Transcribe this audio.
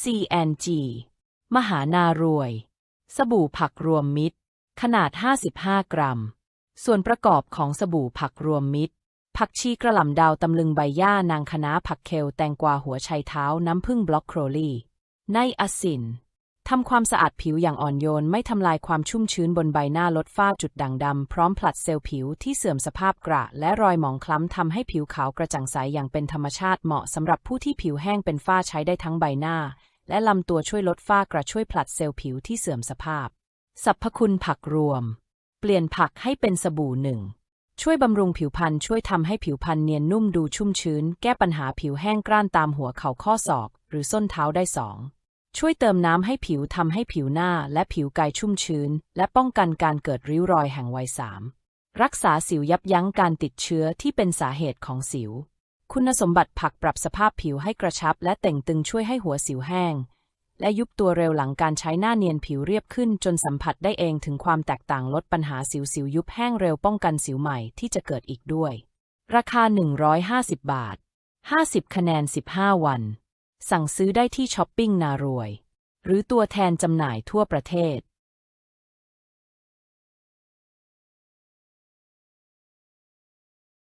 CNG มหานารวย สบู่ผักรวมมิตร ขนาด 55 กรัม ส่วนประกอบของสบู่ผักรวมมิตร ผักชีกระหล่ำดาวตำลึงใบหญ้านางคะน้าผักเคลแตงกวาหัวไชเท้าน้ำผึ้งบล็อกโครลี ในอะซิน ทำความสะอาดผิวอย่างอ่อนโยนไม่ทำลายความชุ่มชื้นบนใบหน้าลดฝ้าจุดด่างดำ พร้อมผลัดเซลล์ผิวที่เสื่อมสภาพกระ และรอยหมองคล้ำทำให้ผิวขาวกระจ่างใสอย่างเป็นธรรมชาติเหมาะสำหรับผู้ที่ผิวแห้งเป็นฝ้าใช้ได้ทั้งใบหน้า และลำตัวช่วยลดฝ้ากระช่วยผลัดเซลล์ผิวที่เสื่อมสภาพสรรพคุณผักรวม เปลี่ยนผักให้เป็นสบู่หนึ่งช่วยบำรุงผิวพรรณช่วยทำให้ผิวพรรณเนียนนุ่มดูชุ่มชื้น แก้ปัญหาผิวแห้งกร้านตามหัวเข่าข้อศอก หรือส้นเท้าได้สอง ช่วยเติมน้ำให้ผิวทำให้ผิวหน้าและผิวกายชุ่มชื้น และป้องกันการเกิดริ้วรอยแห่งวัยสามรักษาสิวยับยั้งการติดเชื้อที่เป็นสาเหตุของสิว คุณสมบัติผักปรับสภาพผิวให้กระชับ และเต่งตึงช่วยให้หัวสิวแห้ง และยุบตัวเร็วหลังการใช้หน้าเนียนผิวเรียบขึ้น จนสัมผัสได้เองถึงความแตกต่างลดปัญหาสิวสิวยุบแห้งเร็วป้องกันสิวใหม่ที่จะเกิดอีกด้วย ราคา 150 บาท 50 คะแนน 15 วัน สั่งซื้อได้ที่ช้อปปิ้งนารวย หรือตัวแทนจำหน่ายทั่วประเทศ